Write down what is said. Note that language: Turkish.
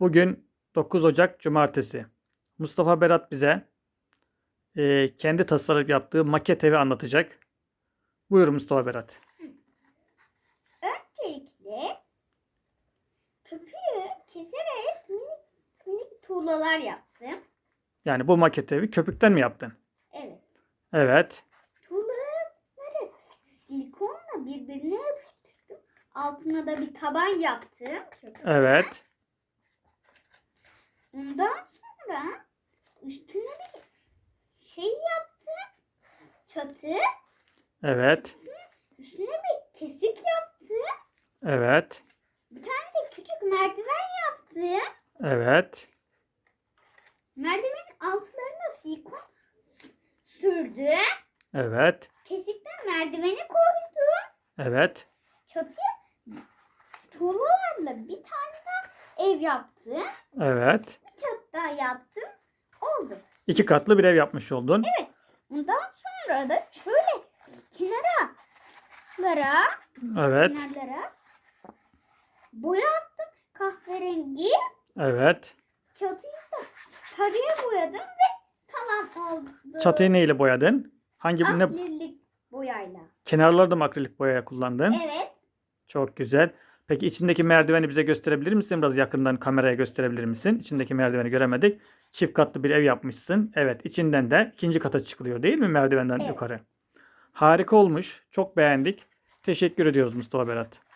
Bugün 9 Ocak Cumartesi. Mustafa Berat bize e, kendi tasarlayıp yaptığı maket evi anlatacak. Buyur Mustafa Berat. Öncelikle köpüğü keserek minik minik tuğlalar yaptım. Yani bu maket evi köpükten mi yaptın? Evet. Evet. Tuğlaları silikonla birbirine yapıştırdım. Altına da bir taban yaptım. köpükten. Evet. Ondan sonra üstüne bir şey yaptım. Çatı. Evet. Üstüne bir kesik yaptım. Evet. Bir tane de küçük merdiven yaptım. Evet. Merdivenin altlarına silikon sürdüm. Evet. Kesikten merdiveni koydum. Evet. Çatıya tuğlalarla bir tane daha ev yaptım. Evet. Daha yaptım. Oldu. İki katlı bir ev yapmış oldun. Evet. Ondan sonra da şöyle kenaralara Evet. kenarlara boya attım. Kahverengi. Evet. Çatıyı da sarıya boyadım ve tamam oldu. Çatıyı neyle boyadın? Hangi ne Akrilik boyayla. kenarları da mı akrilik boya kullandın? Evet. Çok güzel. Peki içindeki merdiveni bize gösterebilir misin? Biraz yakından kameraya gösterebilir misin? İçindeki merdiveni göremedik. Çift katlı bir ev yapmışsın. Evet, içinden de ikinci kata çıkılıyor değil mi merdivenden Evet. yukarı? Harika olmuş. Çok beğendik. Teşekkür ediyoruz Mustafa Berat.